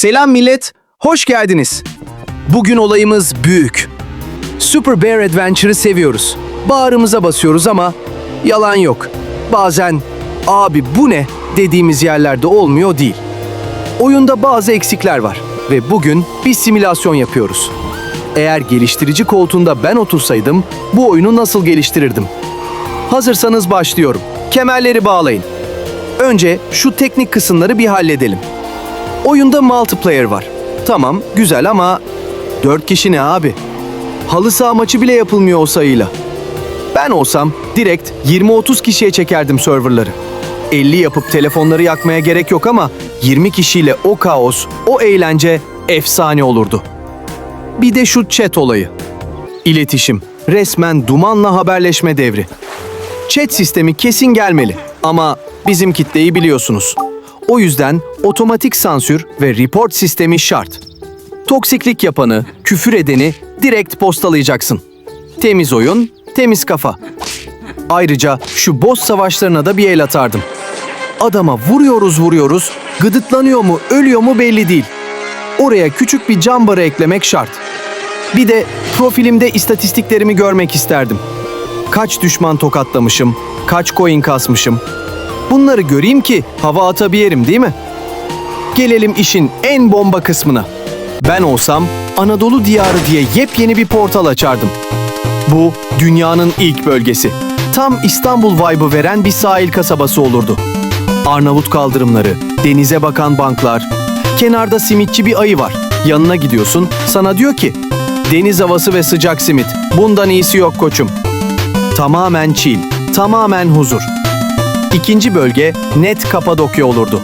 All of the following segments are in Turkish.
Selam millet, hoş geldiniz. Bugün olayımız büyük. Super Bear Adventure'ı seviyoruz. Bağrımıza basıyoruz ama yalan yok. Bazen abi bu ne dediğimiz yerlerde olmuyor değil. Oyunda bazı eksikler var ve bugün bir simülasyon yapıyoruz. Eğer geliştirici koltuğunda ben otursaydım bu oyunu nasıl geliştirirdim? Hazırsanız başlıyorum. Kemerleri bağlayın. Önce şu teknik kısımları bir halledelim. Oyunda multiplayer var. Tamam, güzel ama 4 kişi ne abi? Halı saha maçı bile yapılmıyor o sayıyla. Ben olsam direkt 20-30 kişiye çekerdim serverları. 50 yapıp telefonları yakmaya gerek yok ama 20 kişiyle o kaos, o eğlence efsane olurdu. Bir de şu chat olayı. İletişim, resmen dumanla haberleşme devri. Chat sistemi kesin gelmeli ama bizim kitleyi biliyorsunuz. O yüzden otomatik sansür ve report sistemi şart. Toksiklik yapanı, küfür edeni direkt postalayacaksın. Temiz oyun, temiz kafa. Ayrıca şu boss savaşlarına da bir el atardım. Adama vuruyoruz vuruyoruz, gıdıklanıyor mu, ölüyor mu belli değil. Oraya küçük bir cam barı eklemek şart. Bir de profilimde istatistiklerimi görmek isterdim. Kaç düşman tokatlamışım, kaç coin kasmışım. Bunları göreyim ki hava atabilerim değil mi? Gelelim işin en bomba kısmına. Ben olsam Anadolu diyarı diye yepyeni bir portal açardım. Bu dünyanın ilk bölgesi. Tam İstanbul vibe'ı veren bir sahil kasabası olurdu. Arnavut kaldırımları, denize bakan banklar, kenarda simitçi bir ayı var. Yanına gidiyorsun, sana diyor ki, deniz havası ve sıcak simit, bundan iyisi yok koçum. Tamamen chill, tamamen huzur. İkinci bölge net Kapadokya olurdu.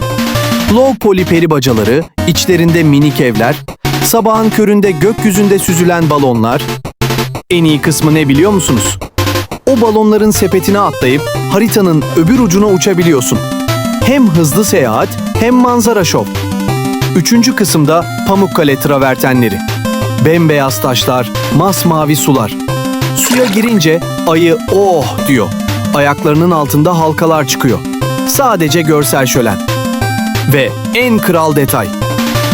Low poly peri bacaları, içlerinde minik evler, sabahın köründe gökyüzünde süzülen balonlar. En iyi kısmı ne biliyor musunuz? O balonların sepetine atlayıp haritanın öbür ucuna uçabiliyorsun. Hem hızlı seyahat hem manzara şov. Üçüncü kısımda Pamukkale travertenleri. Bembeyaz taşlar, masmavi sular. Suya girince ayı oh diyor. Ayaklarının altında halkalar çıkıyor. Sadece görsel şölen. Ve en kral detay.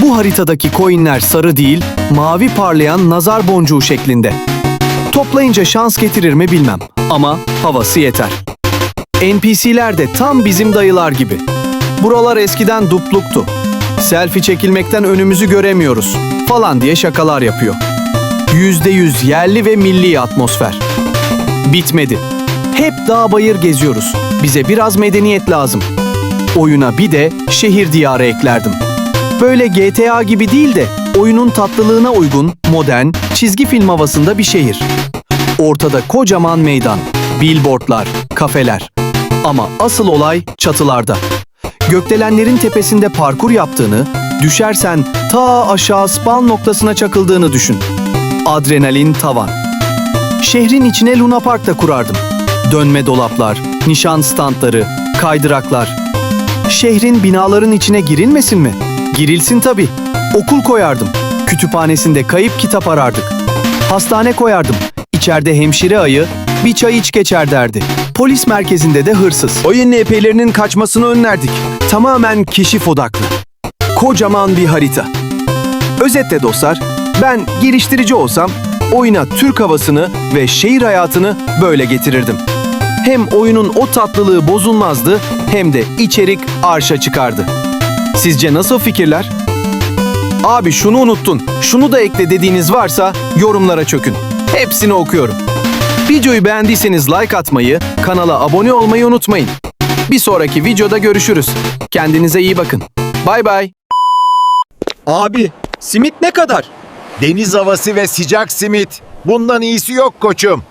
Bu haritadaki coinler sarı değil, mavi parlayan nazar boncuğu şeklinde. Toplayınca şans getirir mi bilmem ama havası yeter. NPC'ler de tam bizim dayılar gibi. Buralar eskiden dupluktu. Selfie çekilmekten önümüzü göremiyoruz falan diye şakalar yapıyor. %100 yerli ve milli atmosfer. Bitmedi. Hep dağ bayır geziyoruz. Bize biraz medeniyet lazım. Oyuna bir de şehir diyarı eklerdim. Böyle GTA gibi değil de oyunun tatlılığına uygun, modern, çizgi film havasında bir şehir. Ortada kocaman meydan, billboardlar, kafeler. Ama asıl olay çatılarda. Gökdelenlerin tepesinde parkur yaptığını, düşersen ta aşağı spawn noktasına çakıldığını düşün. Adrenalin tavan. Şehrin içine Luna Park da kurardım. Dönme dolaplar, nişan standları, kaydıraklar. Şehrin binaların içine girilmesin mi? Girilsin tabii. Okul koyardım. Kütüphanesinde kayıp kitap arardık. Hastane koyardım. İçeride hemşire ayı bir çay iç geçer derdi. Polis merkezinde de hırsız. Oyun NP'lerinin kaçmasını önlerdik. Tamamen keşif odaklı. Kocaman bir harita. Özetle dostlar, ben geliştirici olsam oyuna Türk havasını ve şehir hayatını böyle getirirdim. Hem oyunun o tatlılığı bozulmazdı hem de içerik arşa çıkardı. Sizce nasıl fikirler? Abi şunu unuttun, şunu da ekle dediğiniz varsa yorumlara çökün. Hepsini okuyorum. Videoyu beğendiyseniz like atmayı, kanala abone olmayı unutmayın. Bir sonraki videoda görüşürüz. Kendinize iyi bakın. Bay bay. Abi, simit ne kadar? Deniz havası ve sıcak simit. Bundan iyisi yok koçum.